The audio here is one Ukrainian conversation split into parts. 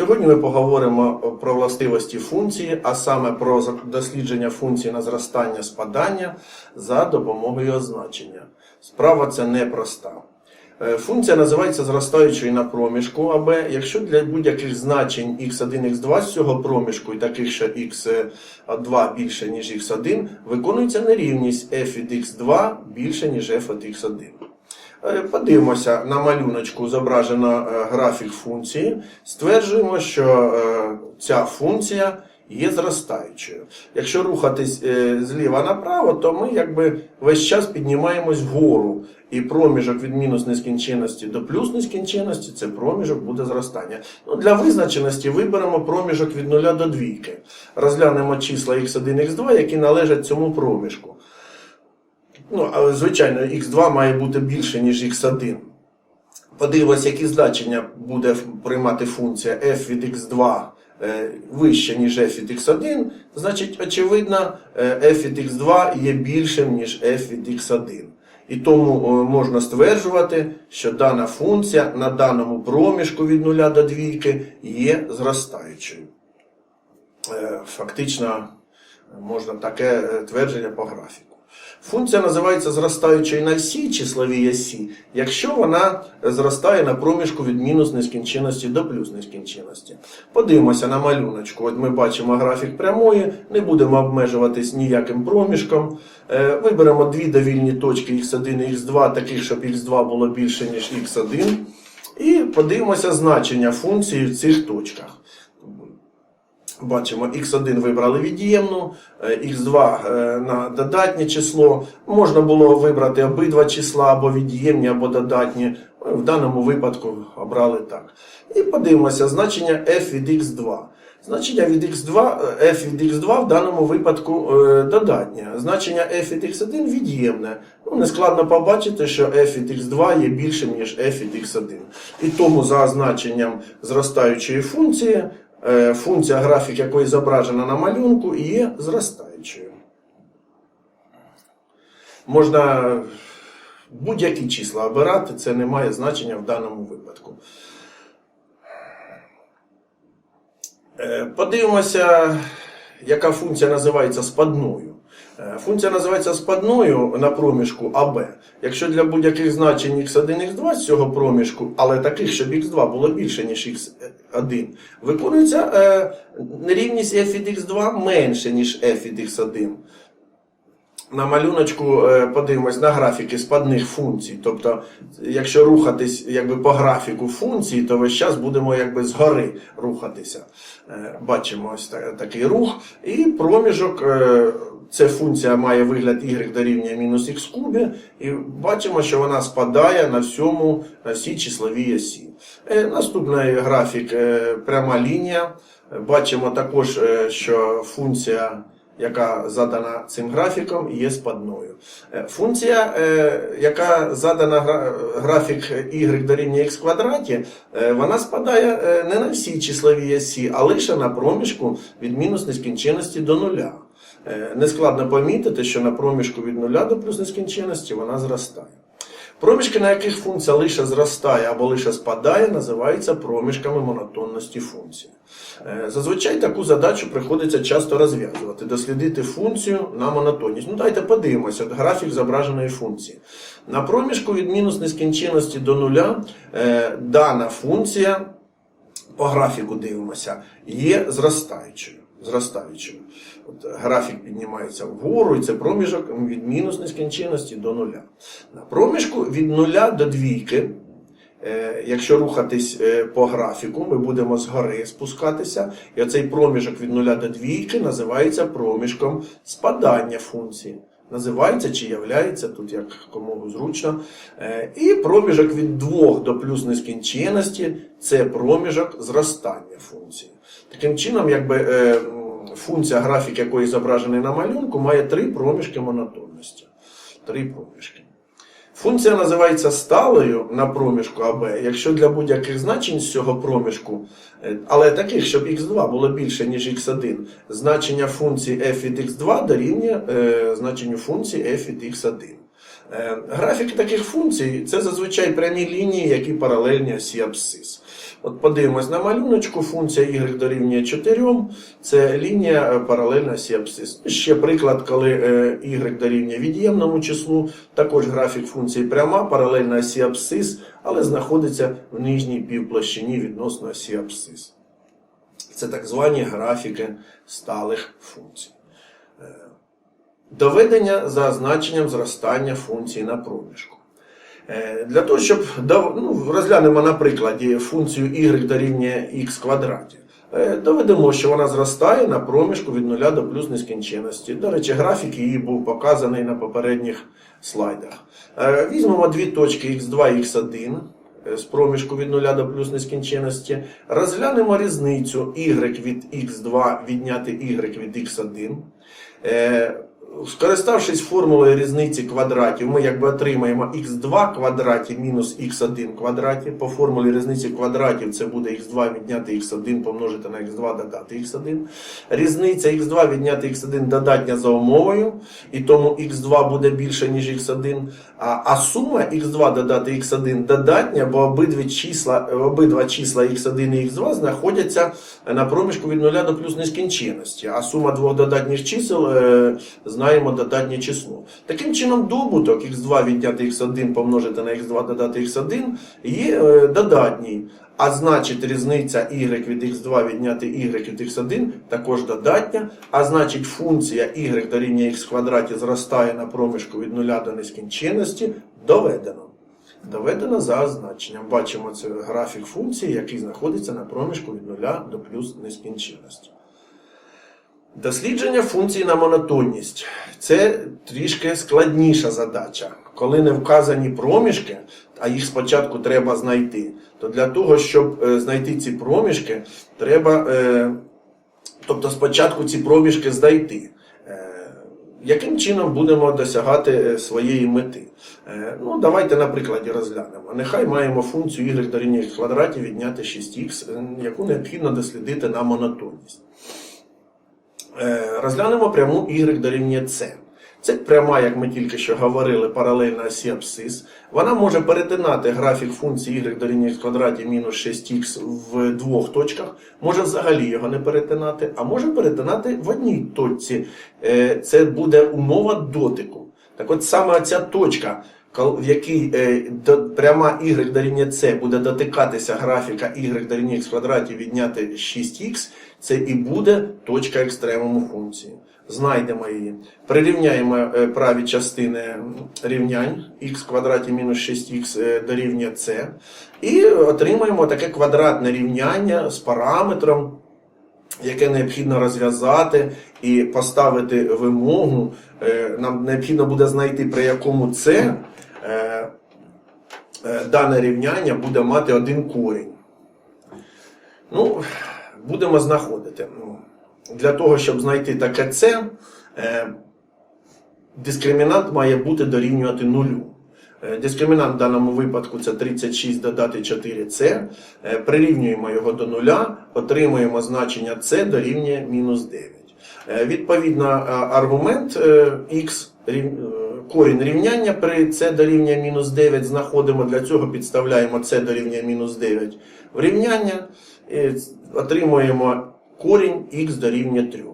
Сьогодні ми поговоримо про властивості функції, а саме про дослідження функції на зростання спадання за допомогою означення. Справа це непроста. Е, Функція називається зростаючою на проміжку АБ. Якщо для будь-яких значень x1, x2 з цього проміжку і таких, що x2 більше, ніж x1, виконується нерівність f від x2 більше, ніж f від x1. Е, Подивимося на малюночку, зображено е, графік функції. Стверджуємо, що е, ця функція є зростаючою. Якщо рухатись зліва направо, то ми якби весь час піднімаємось вгору. І проміжок від мінус нескінченності до плюс нескінченності це проміжок буде зростання. Ну, для визначеності виберемо проміжок від 0 до 2. Розглянемо числа x1, x2, які належать цьому проміжку. Ну, а, звичайно, x2 має бути більше, ніж x1. Подивимося, які значення буде приймати функція f від x2 е, вище, ніж f від x1. Значить, очевидно, е, f від x2 є більшим, ніж f від x1. І тому е, можна стверджувати, що дана функція на даному проміжку від 0 до 2 є зростаючою. Фактично, можна таке твердження по графіку. Функція називається зростаючою на всій числовій осі, якщо вона зростає на проміжку від мінус нескінченності до плюс нескінченності. Подивимося на малюночку. От ми бачимо графік прямої, не будемо обмежуватись ніяким проміжком. Е, Виберемо дві довільні точки x1 і x2, таких, щоб x2 було більше, ніж x1. І подивимося значення функції в цих точках. Бачимо, x1 вибрали від'ємну, е, x2 е, на додатнє число. Можна було вибрати обидва числа, або від'ємні, або додатні. В даному випадку обрали так. І подивимося значення f від x2. Значення від x2, е, f від x2 в даному випадку е, додатнє. Значення f від x1 від'ємне. Ну, нескладно побачити, що f від x2 є більшим, ніж f від x1. І тому за значенням зростаючої функції Е, функція графік якої зображена на малюнку є зростаючою. Можна будь-які числа обирати, це не має значення в даному випадку. Е, Подивимося, яка функція називається спадною. Е, Функція називається спадною на проміжку АБ. Якщо для будь-яких значень x1, x2 з цього проміжку, але таких, щоб x2 було більше, ніж x1, виконується е, нерівність f від x2 менше, ніж f від x1. На малюночку е, подивимось на графіки спадних функцій. Тобто, якщо рухатись якби, по графіку функції, то весь час будемо якби згори рухатися. Е, Бачимо ось та- такий рух. І проміжок, е, це функція має вигляд y дорівнює мінус х кубі, і бачимо, що вона спадає на всьому, на всій числовій осі. Наступний графік пряма лінія. Бачимо також, що функція яка задана цим графіком, є спадною. Е, Функція, е, яка задана графік y дорівнює x квадраті, е, вона спадає не на всій числові осі, а лише на проміжку від мінус нескінченності до нуля. Нескладно помітити, що на проміжку від нуля до плюс нескінченності вона зростає. Проміжки, на яких функція лише зростає або лише спадає, називаються проміжками монотонності функції. Е, Зазвичай таку задачу приходиться часто розв'язувати, дослідити функцію на монотонність. Ну давайте подивимося, от графік зображеної функції. На проміжку від мінус нескінченності до нуля е, дана функція, по графіку дивимося, є зростаючою. зростаючою. От графік піднімається вгору, і це проміжок від мінус нескінченності до нуля. На проміжку від нуля до двійки Е, Якщо рухатись е, по графіку, ми будемо згори спускатися, і оцей проміжок від 0 до 2 називається проміжком спадання функції. Називається чи являється, тут як кому зручно. Е, І проміжок від 2 до плюс нескінченності це проміжок зростання функції. Таким чином, якби е, функція графік, якої зображений на малюнку, має три проміжки монотонності. Три проміжки. Функція називається сталою на проміжку АБ, якщо для будь-яких значень з цього проміжку, е, але таких, щоб x2 було більше, ніж x1, значення функції f від x2 дорівнює е, значенню функції f від x1. Е, Графіки таких функцій це зазвичай прямі лінії, які паралельні осі абсцис. От подивимось на малюночку, функція y дорівнює 4, це лінія е, паралельна осі абсцис. Ще приклад, коли е, y дорівнює від'ємному числу, також графік функції пряма, паралельна осі але знаходиться в нижній півплощині відносно осі. Це так звані графіки сталих функцій. Е, Доведення за значенням зростання функції на проміжку. Е, Для того, щоб ну, розглянемо на прикладі функцію y дорівнює x квадраті. Е, Доведемо, що вона зростає на проміжку від 0 до плюс нескінченності. До речі, графік її був показаний на попередніх слайдах. Е, Візьмемо дві точки x2 і x1 е, з проміжку від 0 до плюс нескінченності. Розглянемо різницю y від x2 відняти y від x1. Скориставшись формулою різниці квадратів, ми якби отримаємо х2 квадраті мінус х1 квадраті. По формулі різниці квадратів це буде х2 відняти х1 помножити на х2 додати х1. Різниця х2 відняти х1 додатня за умовою, і тому х2 буде більше, ніж х1. А, а сума х2 додати х1 додатня, бо обидві числа, обидва числа х1 і х2 знаходяться на проміжку від 0 до плюс нескінченності. А сума двох додатніх чисел е, знаємо додатнє число. Таким чином, добуток х2 відняти х1 помножити на х2 додати х1 є е, додатній. А значить, різниця y від x2 відняти y від x1 також додатня. А значить, функція y дорівнює x квадраті зростає на проміжку від 0 до нескінченності доведено. Доведено за значенням. Бачимо це графік функції, який знаходиться на проміжку від 0 до плюс нескінченності. Дослідження функцій на монотонність це трішки складніша задача. Коли не вказані проміжки, а їх спочатку треба знайти, то для того, щоб е, знайти ці проміжки, треба, е, тобто спочатку ці проміжки знайти. Е, Яким чином будемо досягати своєї мети? Ну, давайте на прикладі розглянемо. Нехай маємо функцію y дорівнює квадраті відняти 6х, е, яку необхідно дослідити на монотонність. Е, Розглянемо пряму y дорівнює c. Це пряма, як ми тільки що говорили, паралельна осі абсцис. Вона може перетинати графік функції y дорівнює x квадраті мінус 6х в двох точках, може взагалі його не перетинати, а може перетинати в одній точці. Е, Це буде умова дотику. Так от саме ця точка, в якій е, пряма y дорівнює c буде дотикатися графіка y дорівнює x квадраті відняти 6х, це і буде точка екстремуму функції. Знайдемо її. Прирівняємо е, праві частини рівнянь х квадраті мінус 6х е, дорівнює c. І отримаємо таке квадратне рівняння з параметром, яке необхідно розв'язати і поставити вимогу. Нам необхідно буде знайти, при якому c е, е, дане рівняння буде мати один корінь. Ну, будемо знаходити. Ну, Для того, щоб знайти таке С, е, дискримінант має бути дорівнювати нулю. Е, Дискримінант в даному випадку це 36 додати 4С. Е, Прирівнюємо його до нуля, отримуємо значення С дорівнює мінус 9. Е, Відповідно, е, аргумент е, Х корінь рівняння при c дорівнює мінус 9 знаходимо. Для цього підставляємо С дорівнює мінус 9 в рівняння. Отримуємо корінь х дорівнює 3.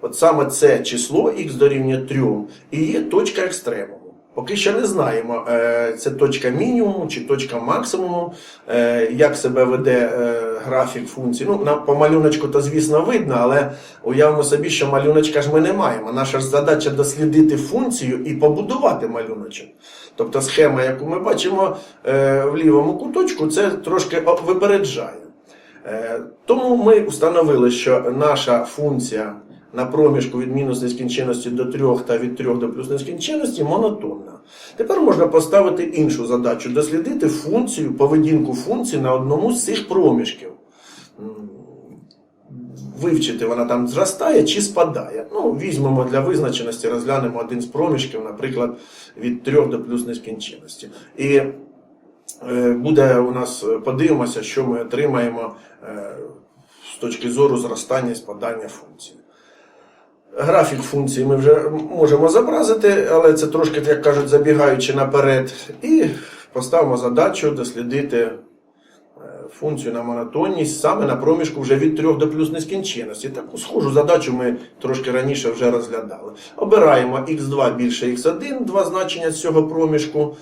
От саме це число х дорівнює 3 і є точка екстремуму. Поки що не знаємо, е, це точка мінімуму чи точка максимуму, е, як себе веде е, графік функції. Ну, по малюночку то, звісно, видно, але уявимо собі, що малюночка ж ми не маємо. Наша ж задача дослідити функцію і побудувати малюночок. Тобто схема, яку ми бачимо в лівому куточку, це трошки випереджає. Тому ми встановили, що наша функція на проміжку від мінус нескінченності до 3 та від 3 до плюс нескінченності монотонна. Тепер можна поставити іншу задачу дослідити функцію, поведінку функції на одному з цих проміжків. Вивчити, вона там зростає чи спадає. Ну, візьмемо для визначеності, розглянемо один з проміжків, наприклад, від 3 до плюс нескінченності. І Е, буде у нас, е, подивимося, що ми отримаємо е, з точки зору зростання і спадання функції. Графік функції ми вже можемо зобразити, але це трошки, як кажуть, забігаючи наперед. І поставимо задачу дослідити функцію на монотонність саме на проміжку вже від 3 до плюс нескінченності. Таку схожу задачу ми трошки раніше вже розглядали. Обираємо x2 більше x1, два значення з цього проміжку,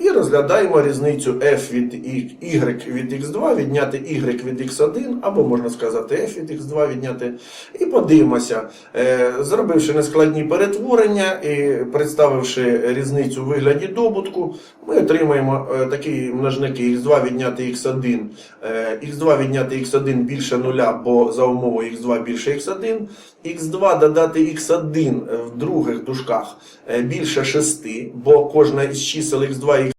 і розглядаємо різницю f від y від x2 відняти y від x1, або можна сказати f від x2 відняти. І подивимося, е, зробивши нескладні перетворення і представивши різницю у вигляді добутку, ми отримаємо е, такі множники x2 відняти x1, е, x2 відняти x1 більше 0, бо за умовою x2 більше x1, x2 додати x1 в других дужках е, більше 6, бо кожна із чисел x2 і